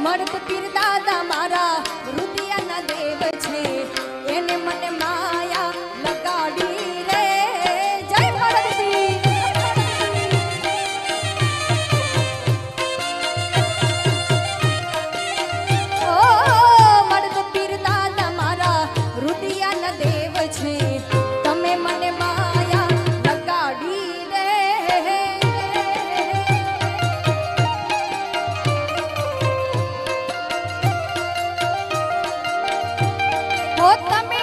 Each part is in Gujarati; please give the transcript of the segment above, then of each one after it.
મરત પીર દાદા મારા રૂપિયાના દેવ हो तमें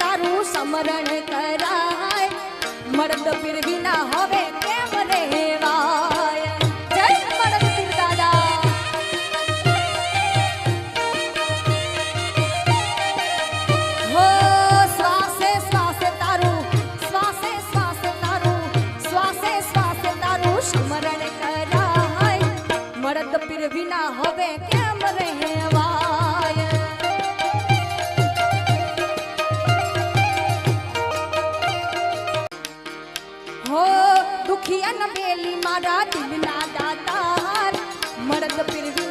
તારું સમરણ કરાય. મર્દ પીર વિના હવે दुखिया न मारा दिल ना दाता मर्द फिर भी